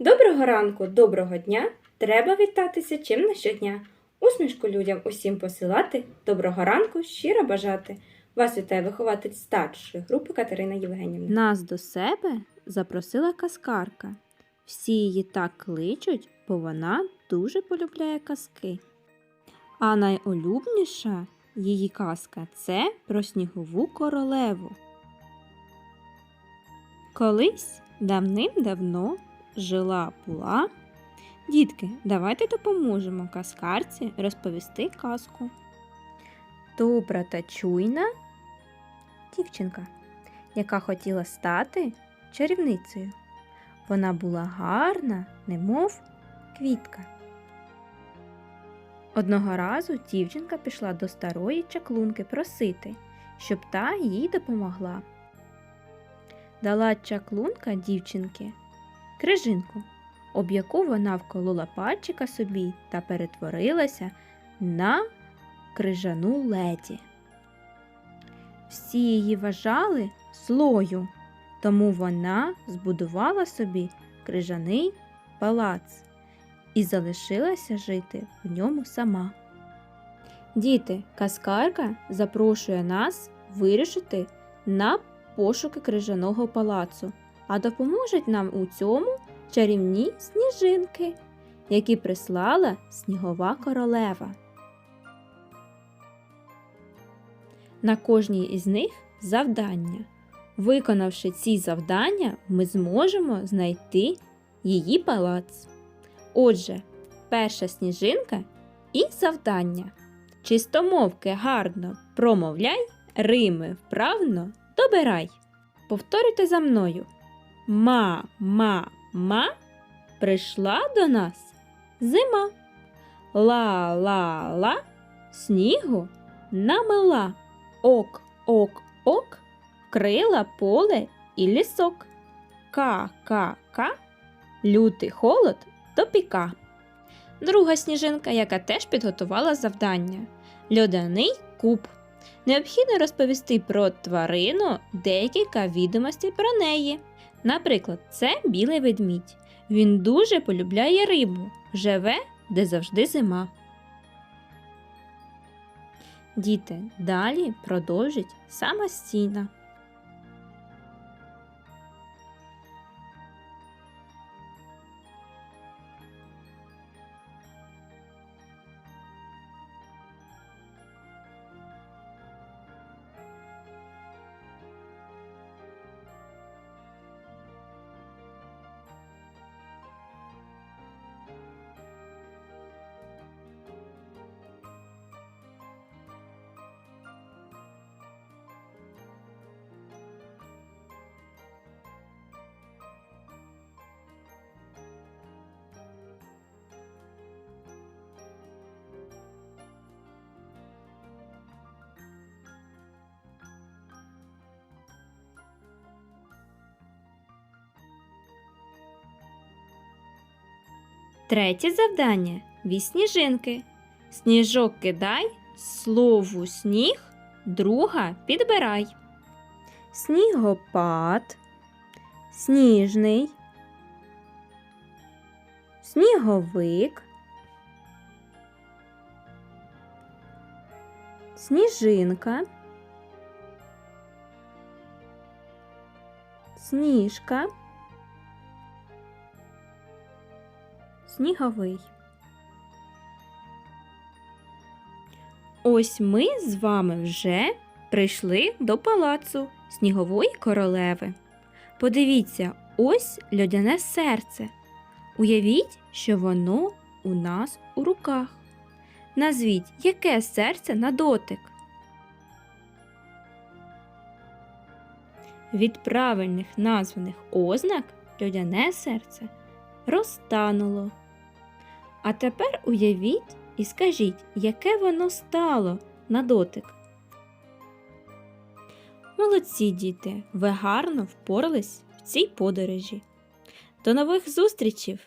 Доброго ранку, доброго дня! Треба вітатися чим не щодня. Усмішку людям усім посилати, доброго ранку, щиро бажати. Вас вітає вихователь старшої групи Катерина Євгенівна. Нас до себе запросила каскарка. Всі її так кличуть, бо вона дуже полюбляє казки. А найулюбніша її казка це про снігову королеву. Колись давним-давно жила була. Дітки, давайте допоможемо казкарці розповісти казку. Добра та чуйна дівчинка, яка хотіла стати чарівницею. Вона була гарна, немов квітка. Одного разу дівчинка пішла до старої чаклунки просити, щоб та їй допомогла. Дала чаклунка дівчинки крижинку, об яку вона вколола пальчика собі та перетворилася на крижану леді. Всі її вважали злою, тому вона збудувала собі крижаний палац і залишилася жити в ньому сама. Діти, казкарка запрошує нас вирішити на пошуки крижаного палацу, а допоможуть нам у цьому чарівні сніжинки, які прислала снігова королева. На кожній із них завдання. Виконавши ці завдання, ми зможемо знайти її палац. Отже, перша сніжинка і завдання. Чистомовки гарно промовляй, рими вправно добирай. Повторюйте за мною. Ма, ма, ма прийшла до нас зима. Ла, ла, ла снігу намила. Ок, ок, ок, вкрила поле і лісок. Ка, ка, ка, лютий холод допіка. Друга сніжинка, яка теж підготувала завдання. Льоданий куб. Необхідно розповісти про тварину декілька відомостей про неї. Наприклад, це білий ведмідь. Він дуже полюбляє рибу, живе, де завжди зима. Діти далі продовжить самостійно. Третє завдання від сніжинки. Сніжок кидай, слову сніг, друга підбирай. Снігопад, сніжний, сніговик, сніжинка, сніжка. Сніговий. Ось ми з вами вже прийшли до палацу снігової королеви. Подивіться, ось льодяне серце. Уявіть, що воно у нас у руках. Назвіть, яке серце на дотик. Від правильних названих ознак льодяне серце розтануло. А тепер уявіть і скажіть, яке воно стало на дотик. Молодці діти, ви гарно впорались в цій подорожі. До нових зустрічей!